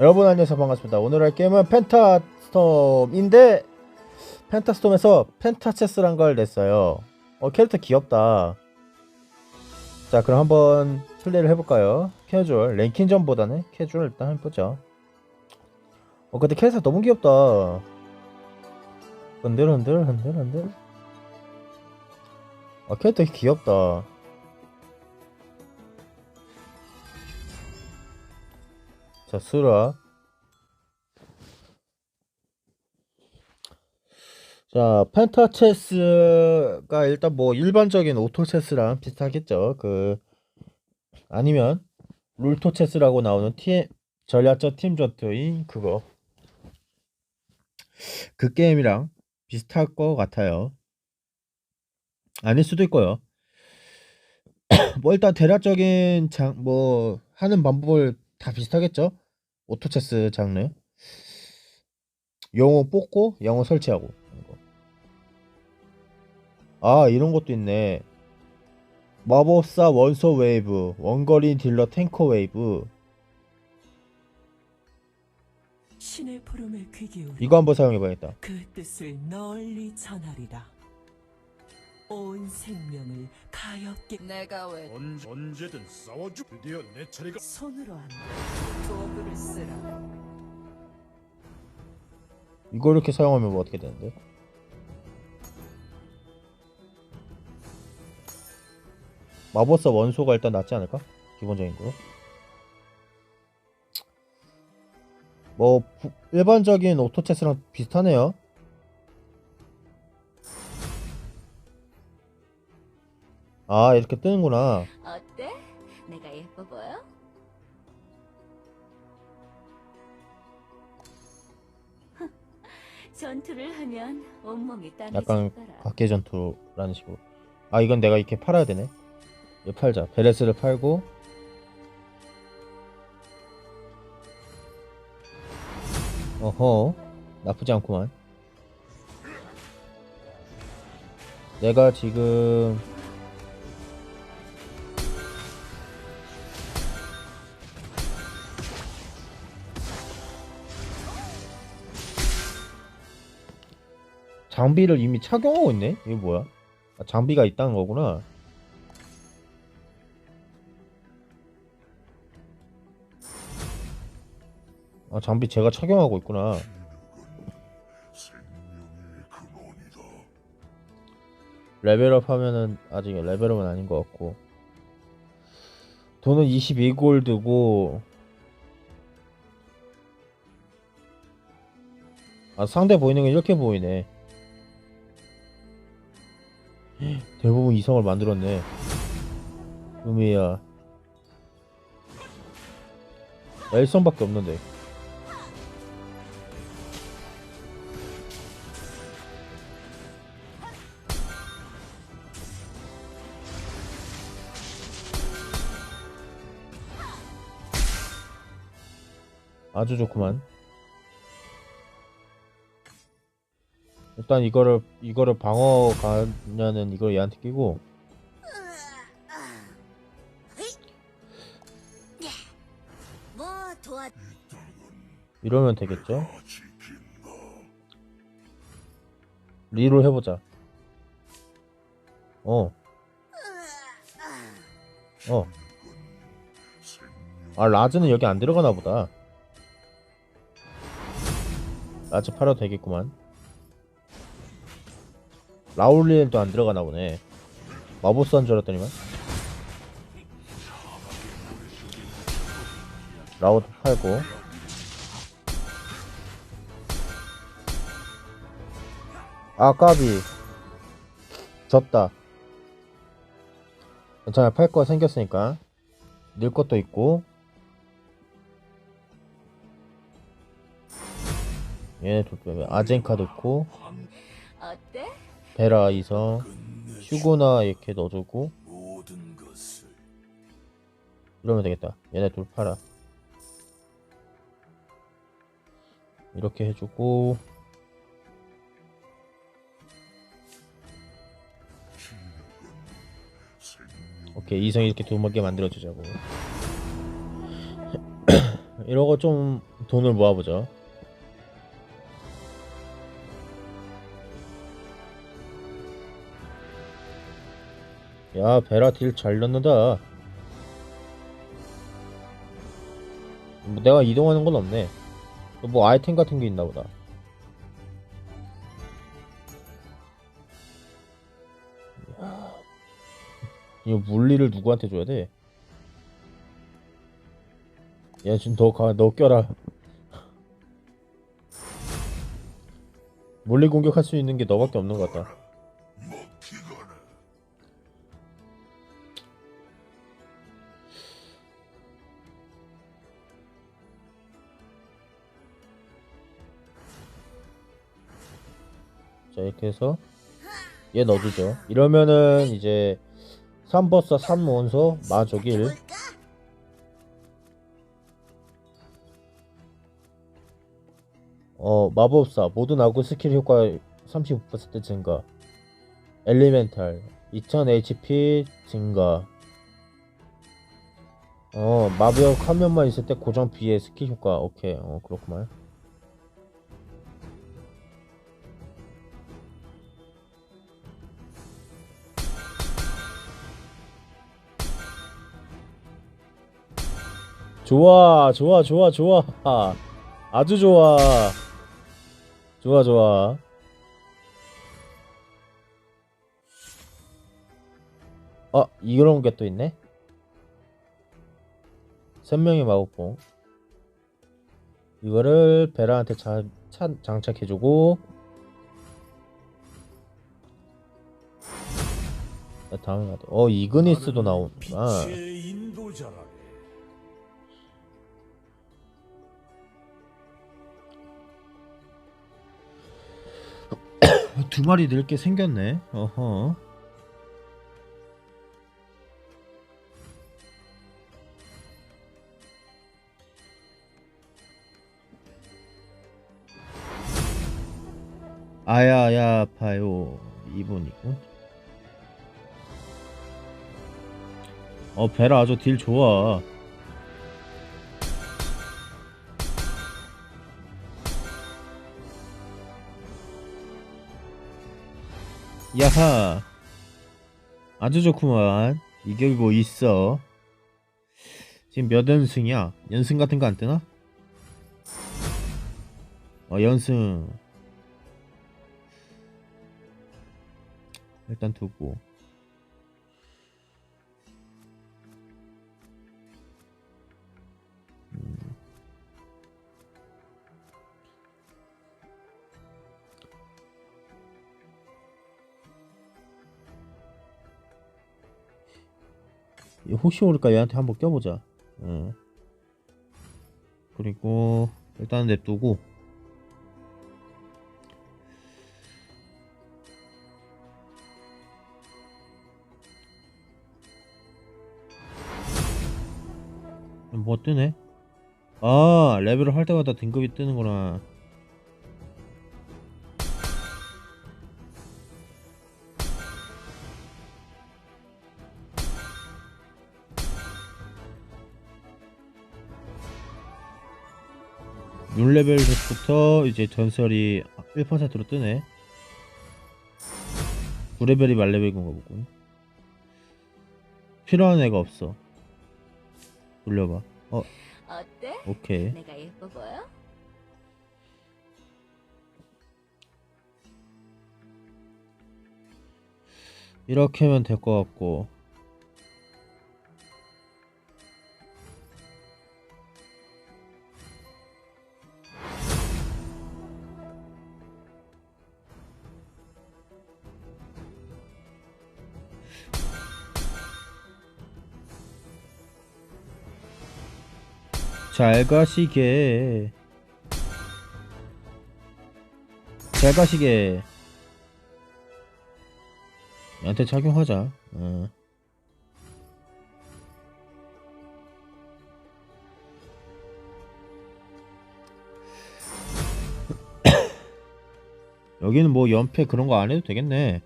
여러분 안녕하세요. 반갑습니다. 오늘 할 게임은 펜타스톰인데 펜타스톰에서 펜타체스란 걸 냈어요. 어 캐릭터 귀엽다. 자 그럼 한번 플레이를 해볼까요? 캐주얼. 랭킹전보다는 캐주얼 일단 해보죠. 어 근데 캐릭터 너무 귀엽다. 흔들 흔들 흔들 흔들. 아 캐릭터 귀엽다 자, 수라. 자, 펜타 체스가 일단 뭐 일반적인 오토 체스랑 비슷하겠죠. 그 아니면 룰토 체스라고 나오는 팀 전략적 팀 전투인 그거. 그 게임이랑 비슷할 것 같아요. 아닐 수도 있고요. 뭐 일단 대략적인 장 뭐 하는 방법을 다 비슷하겠죠? 오토체스 장르. 영어 뽑고 영어 설치하고. 아, 이런 것도 있네. 마법사 원소 웨이브, 원거리 딜러 탱커 웨이브. 이거 한번 사용해봐야겠다. 그 뜻을 널리 전하리라. 온 생명을 가엽게 내가 왜 언, 언제든 싸워주 드디어 내 차례가 손으로 한다. 도구를 쓰라. 이거 이렇게 사용하면 뭐 어떻게 되는데? 마법사 원소가 일단 낫지 않을까? 기본적인 거. 뭐 부- 일반적인 오토체스랑 비슷하네요. 아 이렇게 뜨는구나. 어때? 내가 예뻐 보여? 전투를 하면 온몸이 약간 땀해지더라. 각계 전투라는 식으로. 아 이건 내가 이렇게 팔아야 되네. 이거 팔자. 베레스를 팔고. 어허 나쁘지 않구만. 내가 지금 장비를 이미 착용하고 있네? 이게 뭐야? 아, 장비가 있다는 거구나. 아, 장비 제가 착용하고 있구나. 레벨업 하면은 아직 레벨업은 아닌 것 같고. 돈은 22골드고. 아, 상대 보이는 건 이렇게 보이네. 대부분 이성을 만들었네. 음이야. 일성밖에 없는데. 아주 좋구만. 일단 이거를 이거를 방어 가냐는 이걸 얘한테 끼고 이러면 되겠죠? 리롤 해보자. 어. 어. 아 라즈는 여기 안 들어가나 보다. 라즈 팔아도 되겠구만. 라울리엘도 안 들어가나 보네. 마보스한 줄 알았더니만. 라우드 팔고. 아 까비 졌다 괜찮아 팔 거 생겼으니까 늘 것도 있고 얘네 둘 빼면 아젠카도 있고 어때? 베라 이성 슈고나 이렇게 넣어주고 이러면 되겠다. 얘네 둘 팔아. 이렇게 해주고 오케이 이성 이렇게 두개 만들어주자고. 이러고 좀 돈을 모아보죠. 야, 베라 딜 잘 넣는다. 뭐 내가 이동하는 건 없네. 뭐 아이템 같은 게 있나 보다. 이거 물리를 누구한테 줘야 돼? 야, 지금 너 가, 너 껴라. 물리 공격할 수 있는 게 너밖에 없는 것 같다. 자, 이렇게 해서 얘 넣어주죠. 이러면은 이제 3버스 3원소 마족일. 어 마법사 모든 아군 스킬 효과 35% 증가. 엘리멘탈 2000 HP 증가. 어 마벽 화면만 있을 때 고정 비의 스킬 효과 오케이. 어 그렇구만 좋아 좋아 좋아 좋아. 아주 좋아. 좋아 좋아. 아 이런 게 또 있네? 선명의 마법봉. 이거를 베라한테 자, 차, 장착해주고. 자, 다음에 가도 어 이그니스도 나오는구나 인도자라네. 두 마리 늙게 생겼네. 어허. 아야야 아파요 이분이고. 어 베라 아주 딜 좋아. 야하. 아주 좋구만. 이격이 뭐 있어? 지금 몇 연승이야? 연승 같은 거 안 뜨나? 어 연승. 일단 두고 혹시 모를까 얘한테 한번 껴보자. 응. 그리고 일단 냅두고 뭐 뜨네? 아 레벨을 할 때마다 등급이 뜨는구나. 눈 레벨부터 이제 전설이 1%로 뜨네. 9레벨이 말레벨인 가 보군. 필요한 애가 없어. 돌려봐. 어, 어때? 오케이. 내가 예뻐 보여? 이렇게 하면 될 것 같고. 잘 가시게. 잘 가시게. 얘한테 착용하자. 어. 여기는 뭐 연패 그런 거 안 해도 되겠네.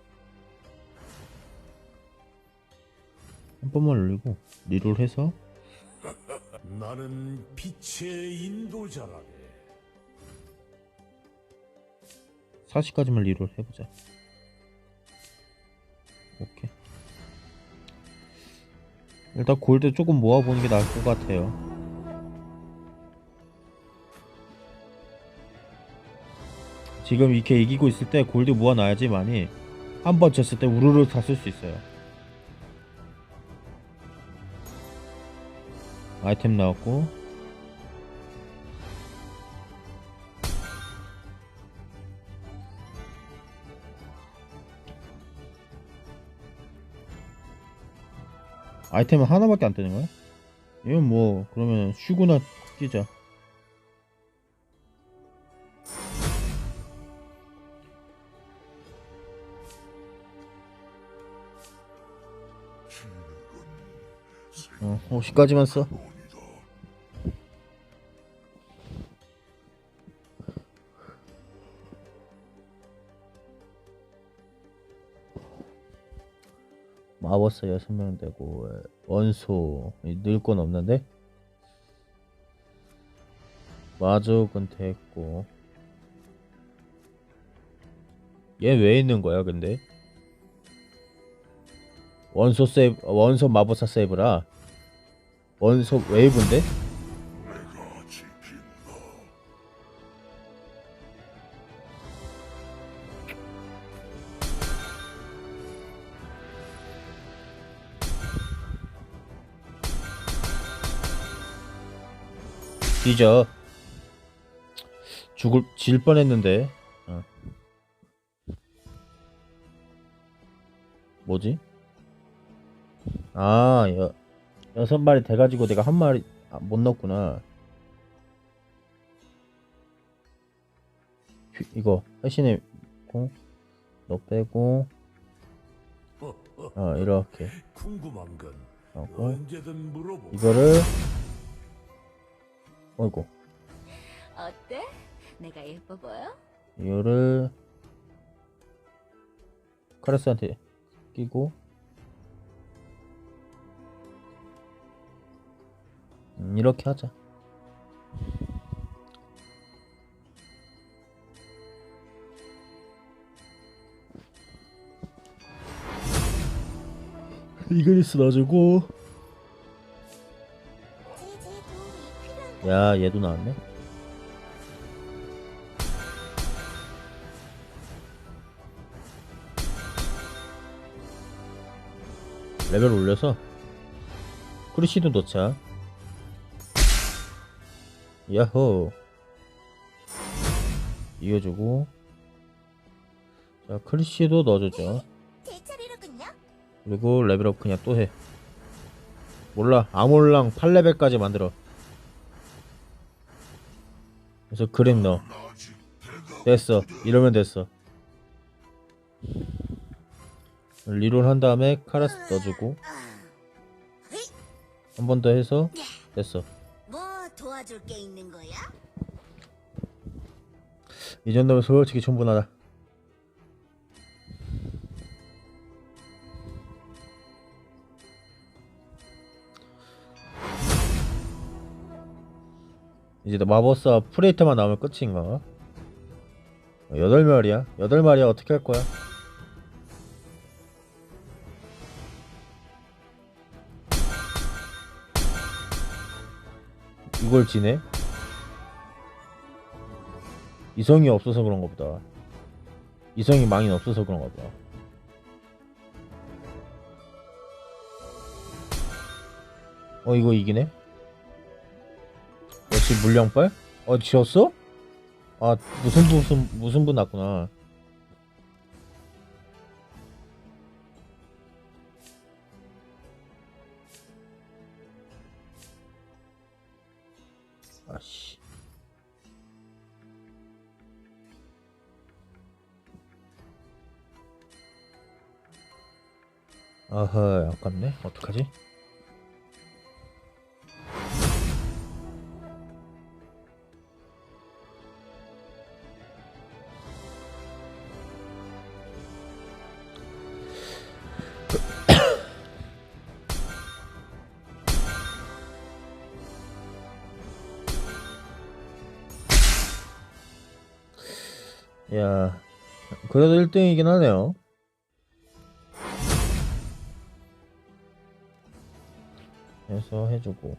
한 번만 올리고 리롤 해서 나는 빛의 인도자라네. 40까지만 리롤 해보자. 오케이. 일단 골드 조금 모아보는 게 나을 것 같아요. 지금 이렇게 이기고 있을 때 골드 모아놔야지 많이 한 번 쳤을 때 우르르 다 쓸 수 있어요. 아이템 나왔고. 아이템은 하나밖에 안 뜨는 거야? 이건 뭐 그러면 쉬구나 뛰자. 어 50까지만 써 마버스 6명 되고 원소 늘 건 없는데? 마족은 됐고. 얘 왜 있는 거야 근데? 원소 세이브 원소 마법사 세이브라? 원소 웨이브인데 뒤져 죽을 질 뻔했는데. 어. 뭐지? 아 여, 여섯 마리 돼가지고 내가 한 마리 아, 못 넣었구나. 휘- 이거 회신에 공, 너 빼고. 어 이렇게. 궁금한 건. 이거를 어이구 어때? 내가 예뻐 보여? 이거를 카레스한테 끼고 음, 이렇게 하자 이그리스 넣어주고 야 얘도 나왔네. 레벨 올려서 크리시도 넣자. 야호. 이어주고. 자 크리시도 넣어주죠. 그리고 레벨업 그냥 또 해. 몰라. 아몰랑 8레벨까지 만들어 그래서 그림 넣어. 됐어. 이러면 됐어. 리롤 한 다음에 카라스 넣어주고. 한 번 더 해서 됐어. 뭐? 이 정도면 솔직히 충분하다 이제 너 마법사 프레이트만 나오면 끝인가? 어, 여덟 마리야? 여덟 마리야 어떻게 할 거야? 이걸 지네? 이성이 없어서 그런가 보다. 이성이 많이 없어서 그런가 보다. 어 이거 이기네? 역시 물량빨? 어 지었어? 아 무슨 무슨 무슨 분 났구나. 아씨. 아하 아깝네 어떡하지? 야 그래도 1등이긴 하네요. 해서 해주고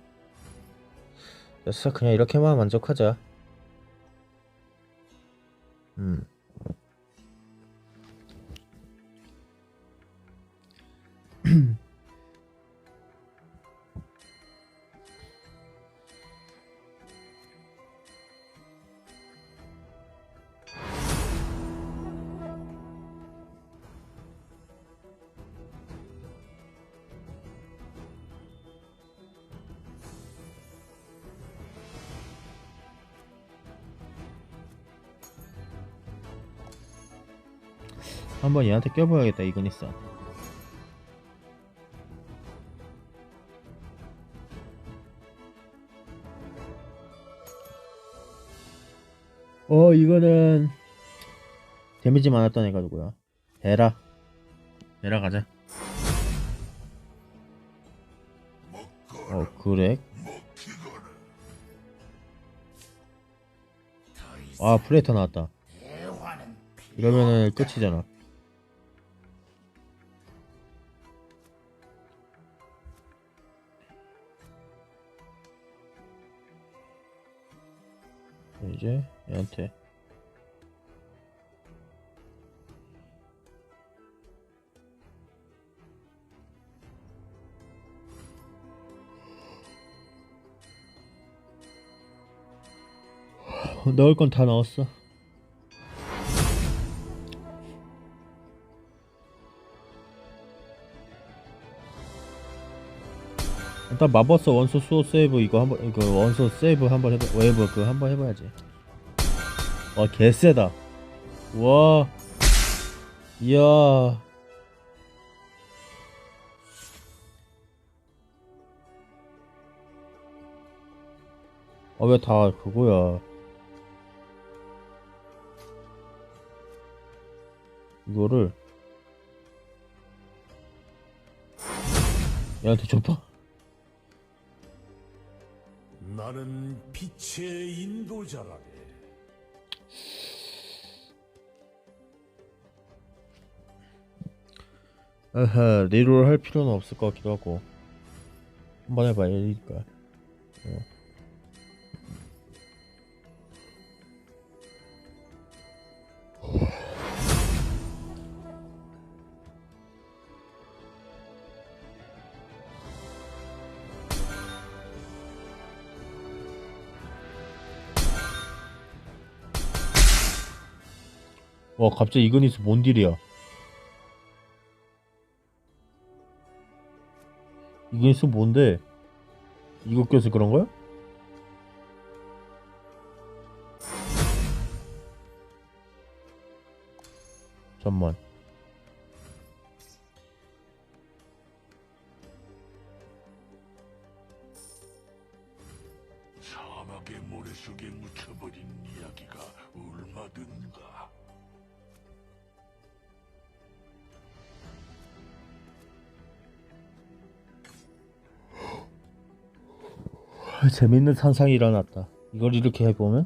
됐어 그냥 이렇게만 만족하자. 한번 얘한테 껴봐야겠다 있어. 어 이거는 데미지 많았던 애가지고요. 에라 에라 가자. 어 그래? 아 프레터 나왔다. 이러면은 끝이잖아. 이제 얘한테 넣을 건 다 넣었어. 일단 마버스 원소 수호 세이브 이거 한번 이거 원소 세이브 한번 해봐 웨이브 그거 한번 해봐야지. 와 개세다. 와. 이야. 아 왜 다 그거야? 이거를 얘한테 줘봐. 나는 빛의 인도자라네. 아하, 리롤 할 필요는 없을 것 같기도 하고. 한번 해봐, 얘니까. 와, 갑자기 이그니스 뭔 딜이야? 이그니스 뭔데? 이거 껴서 그런 거야? 잠만. 재밌는 산상이 일어났다. 이걸 이렇게 해보면?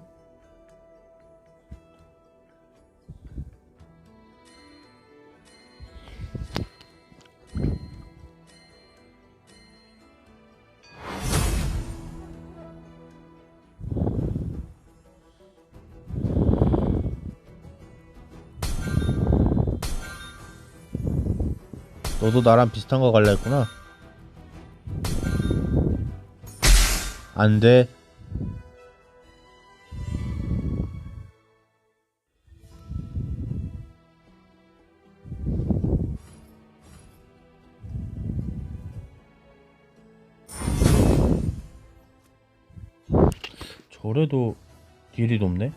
너도 나랑 비슷한 거 갈라 했구나. 안 돼. 저래도 딜이 높네?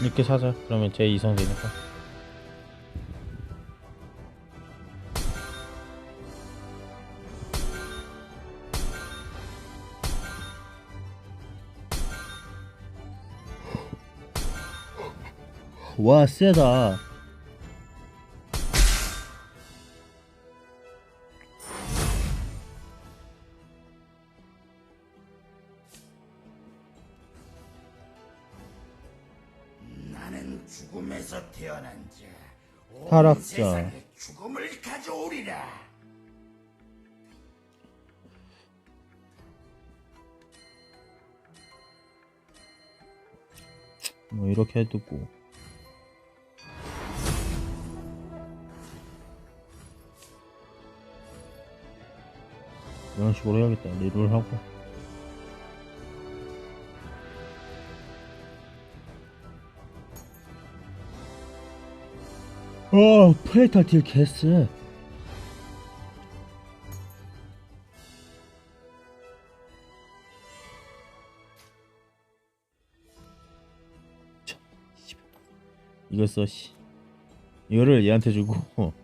이렇게 사자. 그러면 제 2성 되니까 와 세다. 타락자. 죽음을 가져오리라. 뭐 이렇게 해두고 이런 식으로 해야겠다 리롤 하고 어 프레이탈 딜 개쎄 이거 써, 씨. 이거를 얘한테 주고.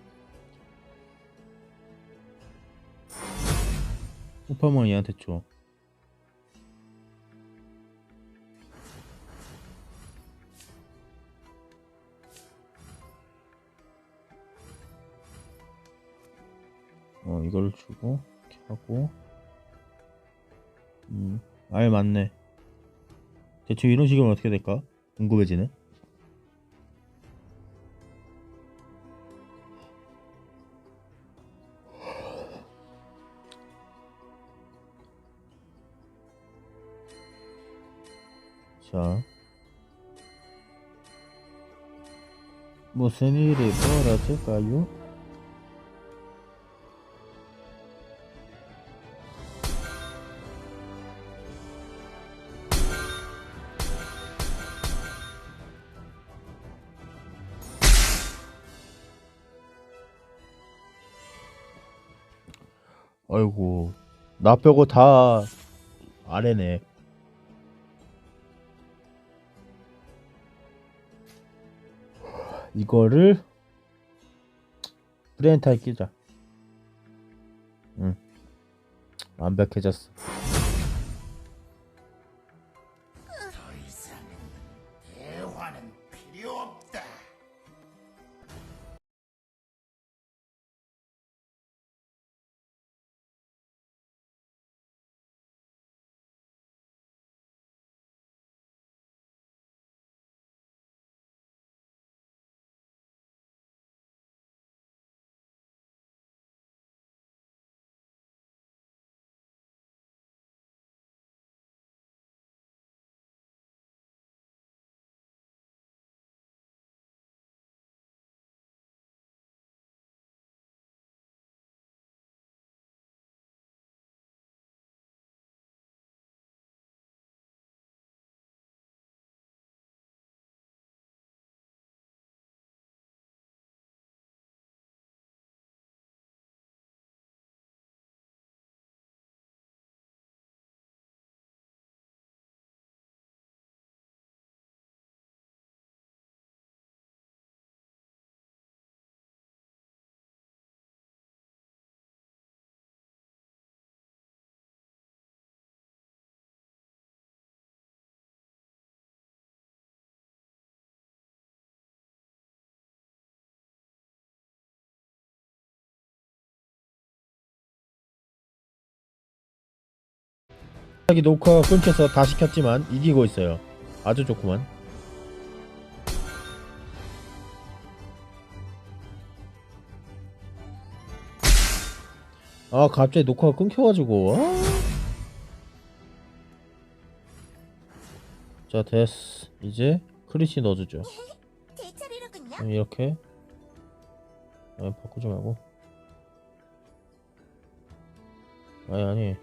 호파몬 얘한테 줘. 주고, 이렇게 하고. 음, 알 맞네. 대충 이런 식이면 어떻게 될까? 궁금해지네. 자. 무슨 일이 벌어질까요? 아이고, 나 빼고 다 아래네. 이거를 브레인타에 끼자. 응. 완벽해졌어. 갑자기 녹화가 끊겨서 다시 켰지만 이기고 있어요. 아주 좋구만. 아 갑자기 녹화가 끊겨가지고 아. 자 됐어 이제 크리시 넣어주죠. 그럼 이렇게 아니 바꾸지 말고 아니 아니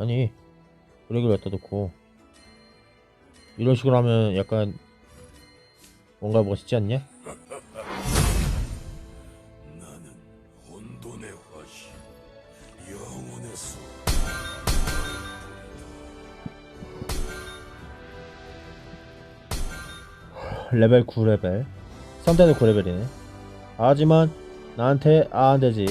아니 브레이크를 갖다 놓고 이런 식으로 하면 약간 뭔가 멋있지 않냐? 나는 혼돈의 화신, 영혼의 소. 레벨 9레벨 상대도 9레벨이네 하지만 나한테 아 안되지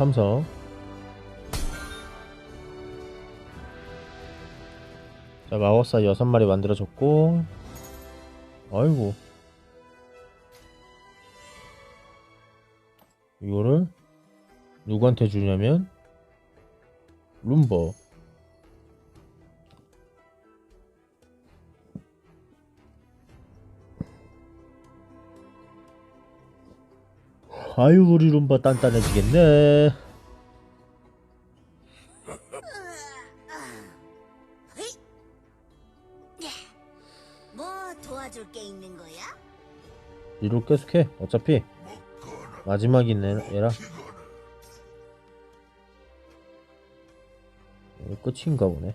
삼성. 자 마법사 6마리 만들어졌고. 아이고. 이거를 누구한테 주냐면 룸버. 아유 우리 룸바 단단해지겠네. 뭐 도와줄 게 있는 거야? 이로 계속해 어차피. 마지막이네 얘라. 끝인가 보네.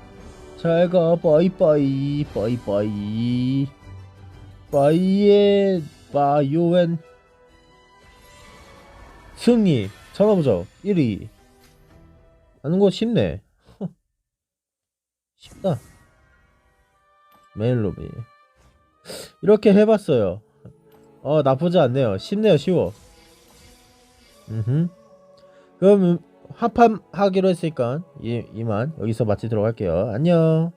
잘가. 빠이빠이 빠이빠이. 빠이에 바요엔. 승리. 전화보죠. 1위. 하는 거 쉽네. 쉽다. 메일 로비. 이렇게 해봤어요. 어 나쁘지 않네요. 쉽네요. 쉬워. 음흠. 그럼 합함하기로 했으니까 이, 이만 여기서 마치도록 할게요. 안녕